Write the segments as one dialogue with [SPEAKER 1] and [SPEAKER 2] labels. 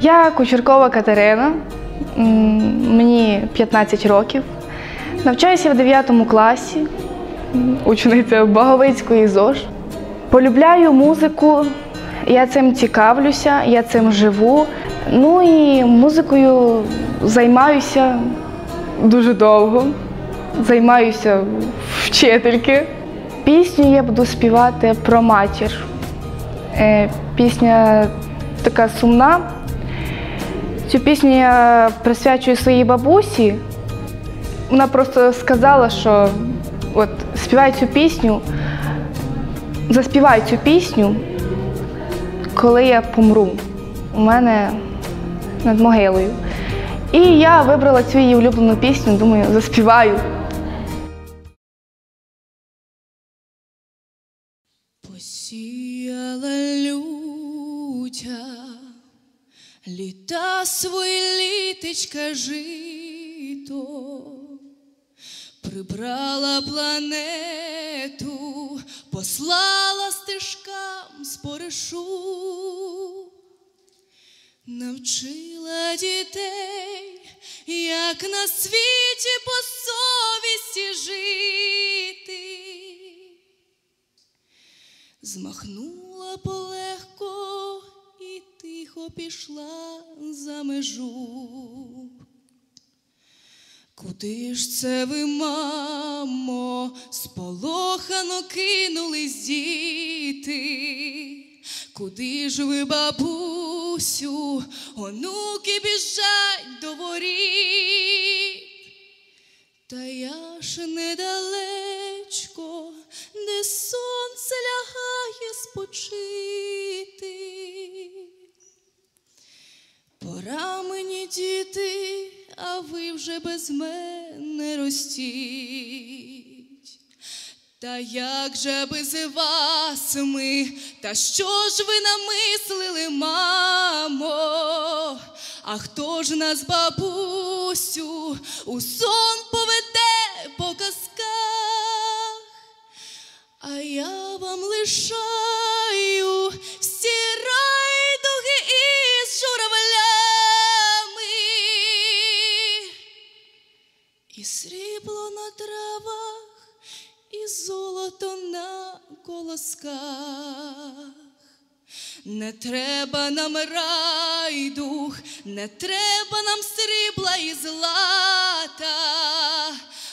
[SPEAKER 1] Я Кучеркова Катерина, мені 15 років. Навчаюся в 9 класі, учениця Боговицької ЗОЖ. Полюбляю музику, я цим цікавлюся, я цим живу. Ну і музикою займаюся дуже довго. Займаюся вчительки. Пісню я буду співати про матір. Е, Пісня така сумна. Цю пісню я присвячую своїй бабусі. Вона просто сказала, що от співай цю пісню, заспівай цю пісню, коли я помру. У мене над могилою. І я вибрала цю її улюблену пісню, думаю, заспіваю.
[SPEAKER 2] Посіяла лютя, літа свої літечка жито, прибрала планету, послала стежкам споришу, навчила дітей, як на світі по совісті жити. Змахнула полегко пішла за межу. Куди ж це ви, мамо, сполохано кинулись діти? Куди ж ви, бабусю, онуки біжать до воріт? Та я ж недалечко, де сонце лягає спочити. Ви вже без мене ростіть. Та як же без вас ми, та що ж ви намислили, мамо? А хто ж нас, бабусю, у сон поведе по казках? А я вам лишаю і золото на колосках. Не треба нам райдух, не треба нам срібла і злата,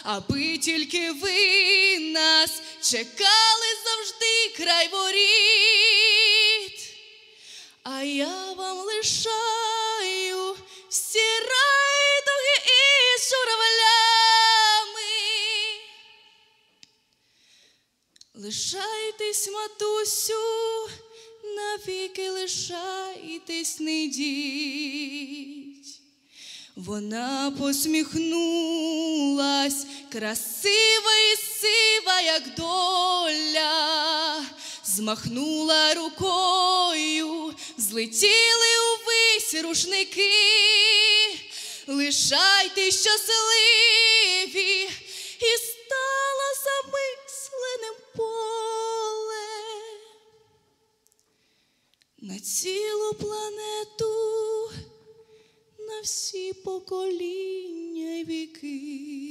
[SPEAKER 2] аби тільки ви нас чекали завжди край воріт. Лишайтесь, матусю, навіки лишайтесь, не йдіть. Вона посміхнулась, красива і сива, як доля, змахнула рукою, злетіли увесь рушники, лишайтесь щасливі на цілу планету, на всі покоління і віки.